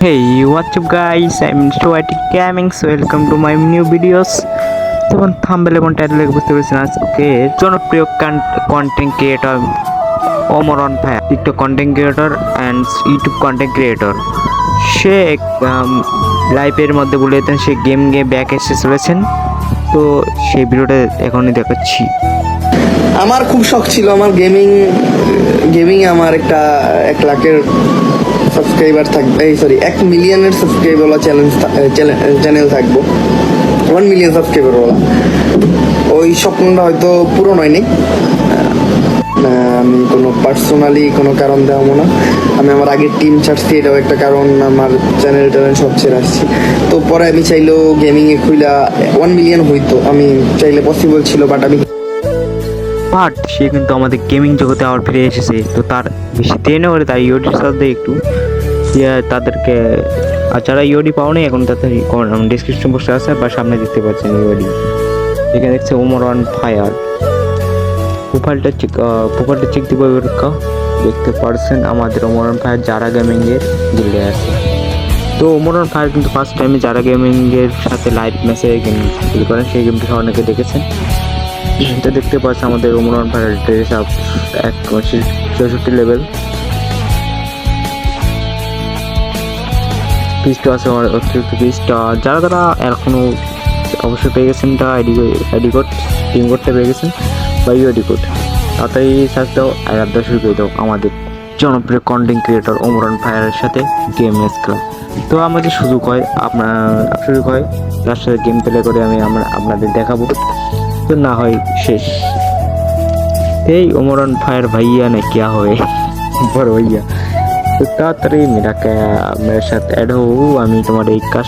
Hey, what's up guys? I'm Stoatic Gaming, so welcome to my new videos. তখন thumbnail এবং title বুঝতে পেরেছেন আজকে জনপ্রিয় কন্টেন্ট ক্রিয়েটর অমরন ভাই TikTok content creator and YouTube content creator সে লাইফের মধ্যে বলে বলেছেন সে গেম গেম ব্যাক এসে চলেছেন তো সেই ভিডিওটা এখনই দেখাচ্ছি আমার খুব শখ ছিল আমার গেমিং গেমিং আমার একটা এক লাখের সাবস্ক্রাইবার থাকবে, এই সরি এক মিলিয়নের সাবস্ক্রাইবারওয়ালা চ্যালেঞ্জ চ্যানেল থাকব। ওয়ান মিলিয়ন সাবস্ক্রাইবারওয়ালা ওই স্বপ্নটা হয়তো পূরণ হয়নি। আমি কোনো পার্সোনালি কোনো কারণ দেওয়া না। আমি আমার আগের টিম ছাড়ছি, এটাও একটা কারণ, আমার চ্যানেল ট্যানেল সব ছেড়ে আসছি। তো পরে আমি চাইলেও গেমিংয়ে খুইলা ওয়ান মিলিয়ন হইতো, আমি চাইলে পসিবল ছিল বাট আমি বাট সে কিন্তু আমাদের গেমিং জগতে আবার ফিরে এসেছে। তো তার বেশি দেরি না করে তাই ইউডির সাথে একটু তাদেরকে, আর যারা ইউডি পাওনি, এখন তাদের ডিসক্রিপশন বক্সে আছে, বা সামনে দেখতে পাচ্ছেন ইউডি এখানে দেখছে ওমর অন ফায়ার প্রোফাইলটা চেক প্রোফাইলটা চেক দিব দেখতে পারছেন আমাদের ওমর অন ফায়ার যারা গেমিংয়ের গিল্ডে আছে। তো ওমর অন ফায়ার কিন্তু ফার্স্ট টাইমে যারা গেমিংয়ের সাথে লাইভ ম্যাচে গেম করেন। সেই গেমটি অনেকে দেখেছেন। এটা দেখতে পাচ্ছি আমাদের ওমরান ভাইয়ের ড্রেস আপ এক চৌষট্টি লেভেল পিসটা আছে আমার অতিরিক্ত পিসটা যারা যারা এখনও অবশ্যই পেয়ে গেছেন তা আইডি আইডি কোড টিম কোডটা পেয়ে গেছেন, বা ইউ ইউআইডি কোড তাড়াতাড়ি সার্চ দাও আর আড্ডা শুরু করে দাও আমাদের জনপ্রিয় কন্টেন্ট ক্রিয়েটর ওমরান ফায়ারের সাথে গেম ম্যাচ খেলা তো আমাদের সুযোগ হয় আপনার সুযোগ হয় তার সাথে গেম প্লে করে আমি আমরা আপনাদের দেখাবো। না হয় শেষ। এই ওমরান ফায়ার ভাইয়া না क्या হবে? বড় ভাইয়া। তো তাড়াতাড়ি মেরাকে আমার সাথে অ্যাড হো আমি তোমার এই কাজ